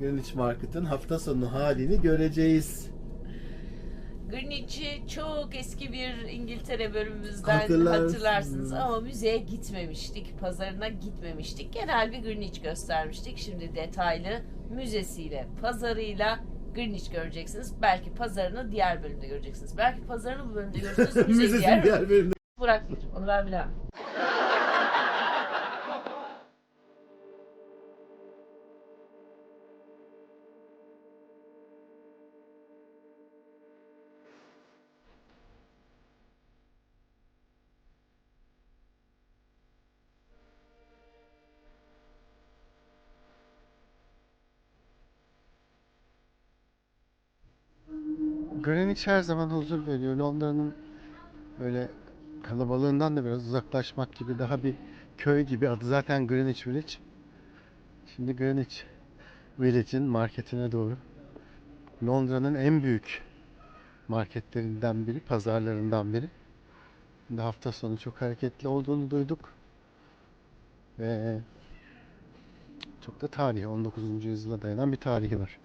Greenwich Market'ın hafta sonu halini göreceğiz. Greenwich'i çok eski bir İngiltere bölümümüzden Hatırlarsınız. hatırlarsınız ama müzeye gitmemiştik, pazarına gitmemiştik. Genel bir Greenwich göstermiştik. Şimdi detaylı müzesiyle, pazarıyla Greenwich göreceksiniz. Belki pazarını diğer bölümde göreceksiniz. Belki pazarını bu bölümde görürsünüz, Müzesinin diğer diğer bölümünde. Burak onu ben bilemem. Greenwich her zaman huzur veriyor. Londra'nın böyle kalabalığından da biraz uzaklaşmak gibi daha bir köy gibi adı zaten Greenwich Village. Şimdi Greenwich Village'in marketine doğru. Londra'nın en büyük marketlerinden biri, pazarlarından biri. Şimdi hafta sonu çok hareketli olduğunu duyduk. Ve çok da tarihi, 19. yüzyıla dayanan bir tarihi var.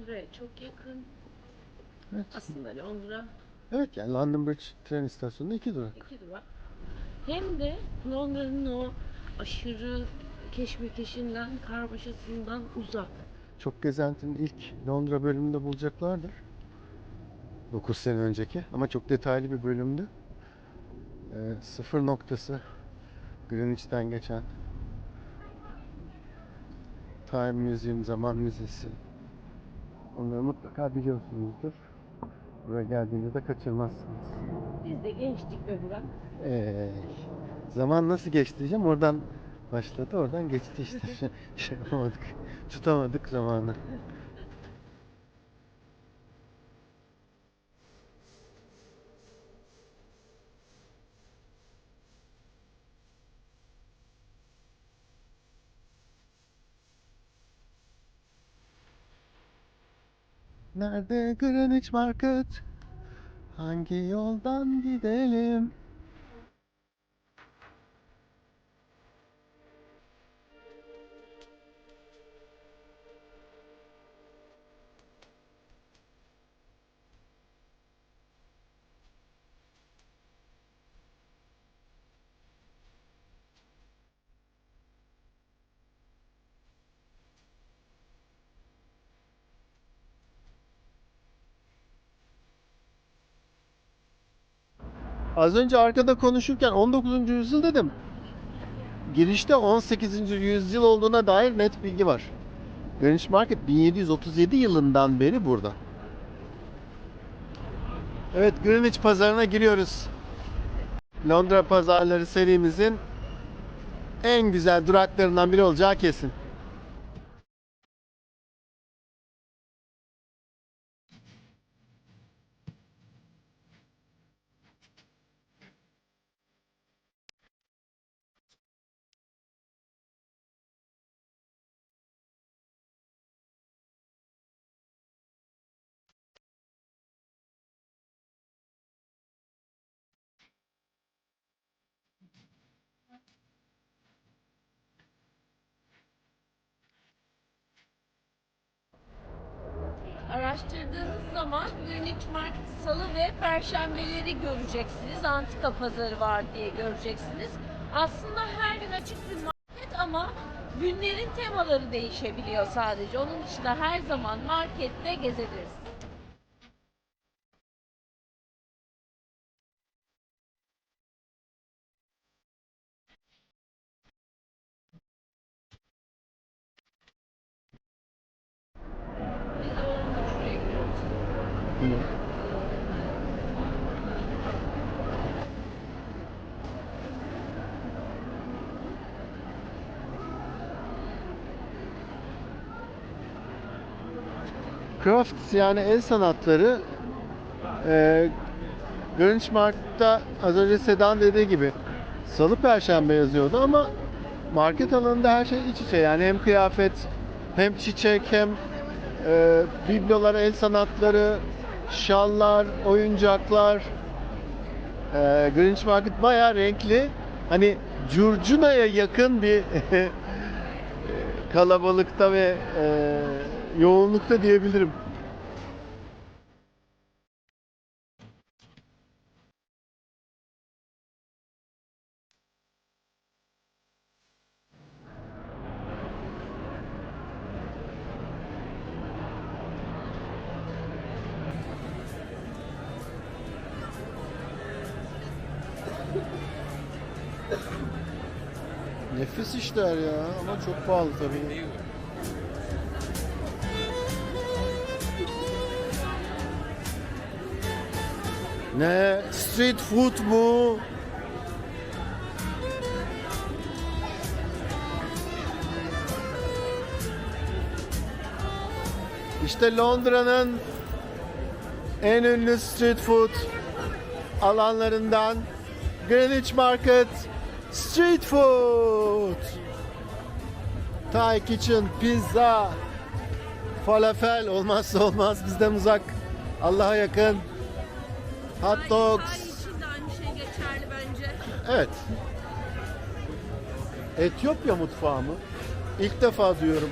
Londra'ya çok yakın. Evet. Aslında Londra Evet yani London Bridge tren istasyonunda iki durak. iki durak. Hem de Londra'nın o aşırı keşmekeşinden, karmaşasından uzak. Çok gezentinin ilk Londra bölümünde bulacaklardır. 9 sene önceki ama çok detaylı bir bölümdü. Ee, sıfır noktası Greenwich'ten geçen Time Museum, Zaman Müzesi. Onları mutlaka biliyorsunuzdur. Buraya geldiğinizde de kaçırmazsınız. Biz de gençtik be Burak. Ee, zaman nasıl geçti diyeceğim. Oradan başladı, oradan geçti işte. Şey, şey yapamadık. Tutamadık zamanı. Nerede Greenwich Market? Hangi yoldan gidelim? Az önce arkada konuşurken 19. yüzyıl dedim. Girişte 18. yüzyıl olduğuna dair net bilgi var. Greenwich Market 1737 yılından beri burada. Evet Greenwich pazarına giriyoruz. Londra pazarları serimizin en güzel duraklarından biri olacağı kesin. Araştırdığınız zaman Greenwich Market salı ve perşembeleri göreceksiniz. Antika pazarı var diye göreceksiniz. Aslında her gün açık bir market ama günlerin temaları değişebiliyor sadece. Onun dışında her zaman markette gezebilirsiniz. Gidiyoruz. Crafts yani el sanatları e, Market'ta az önce Sedan dediği gibi salı perşembe yazıyordu ama market alanında her şey iç içe yani hem kıyafet hem çiçek hem e, biblolar, el sanatları, şallar, oyuncaklar e, Greenwich Market bayağı renkli hani curcunaya yakın bir kalabalıkta ve e, yoğunlukta diyebilirim. Nefis işler ya ama çok pahalı tabii. Ne? Street food mu? İşte Londra'nın en ünlü street food alanlarından Greenwich Market Street Food. Thai Kitchen, pizza, falafel olmazsa olmaz. Bizden uzak Allah'a yakın. Hot dogs. için de aynı şey geçerli bence. Evet. Etiyopya mutfağı mı? İlk defa duyuyorum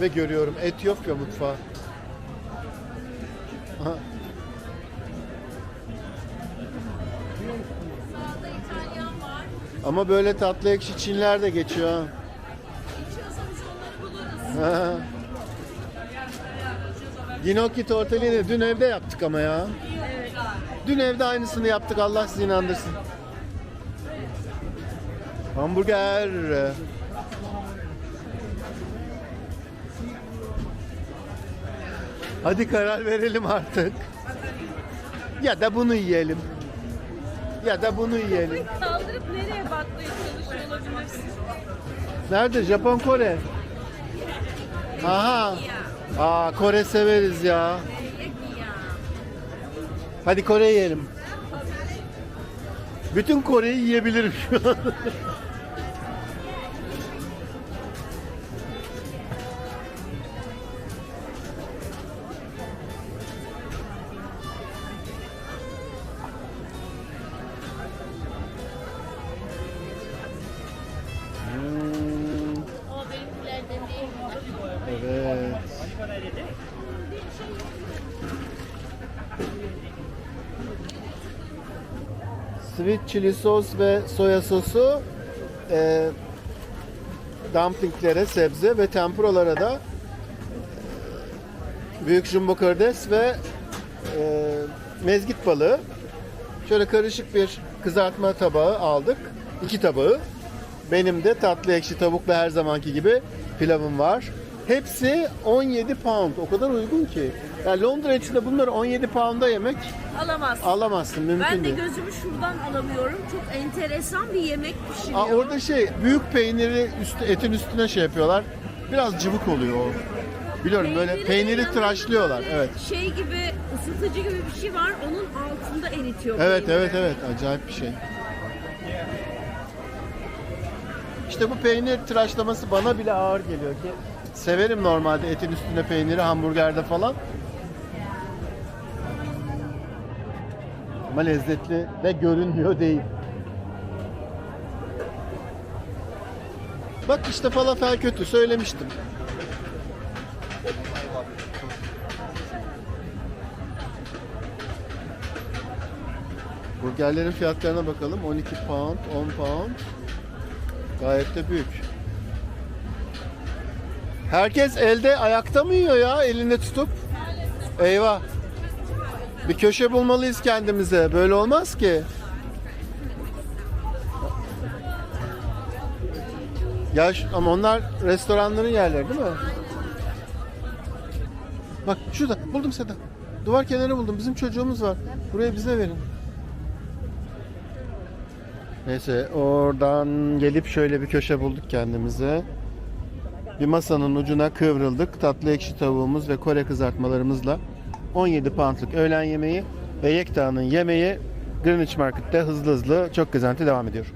ve görüyorum Etiyopya mutfağı Ama böyle tatlı ekşi Çinler de geçiyor ha. Ha. Gnocchi tortellini dün evde yaptık ama ya. Dün evde aynısını yaptık Allah sizi inandırsın. Hamburger. Hadi karar verelim artık. Ya da bunu yiyelim. Ya da bunu yiyelim. Kaldırıp nereye bakmaya çalışıyor olabilirsin? Nerede? Japon Kore. Aha. Aa Kore severiz ya. Hadi Kore yiyelim. Bütün Kore'yi yiyebilirim şu an. Sweet chili sos ve soya sosu e, dumplingklere, sebze ve tempuralara da büyük jumbo karides ve e, mezgit balığı. Şöyle karışık bir kızartma tabağı aldık. İki tabağı. Benim de tatlı ekşi tavukla her zamanki gibi pilavım var. Hepsi 17 pound. O kadar uygun ki. Yani Londra içinde bunları 17 pound'a yemek Alamazsın. alamazsın. Mümkün Ben de değil. gözümü şuradan alamıyorum. Çok enteresan bir yemek pişiriyor. Aa, orada şey büyük peyniri üstü, etin üstüne şey yapıyorlar. Biraz cıvık oluyor o. Biliyorum böyle Peynirin peyniri tıraşlıyorlar. böyle Evet. Şey gibi ısıtıcı gibi bir şey var. Onun altında eritiyor. Evet peyniri. evet evet acayip bir şey. İşte bu peynir tıraşlaması bana bile ağır geliyor ki severim normalde etin üstüne peyniri hamburgerde falan. Ama lezzetli ve görünmüyor değil. Bak işte falafel kötü söylemiştim. Burgerlerin fiyatlarına bakalım. 12 pound, 10 pound. Gayet de büyük. Herkes elde ayakta mı yiyor ya elinde tutup? Eyvah. Bir köşe bulmalıyız kendimize. Böyle olmaz ki. Ya ama onlar restoranların yerleri değil mi? Bak şurada buldum Seda. Duvar kenarı buldum. Bizim çocuğumuz var. Buraya bize verin. Neyse oradan gelip şöyle bir köşe bulduk kendimize. Bir masanın ucuna kıvrıldık. Tatlı ekşi tavuğumuz ve Kore kızartmalarımızla 17 poundluk öğlen yemeği ve Yekta'nın yemeği Greenwich Market'te hızlı hızlı çok gezenti devam ediyor.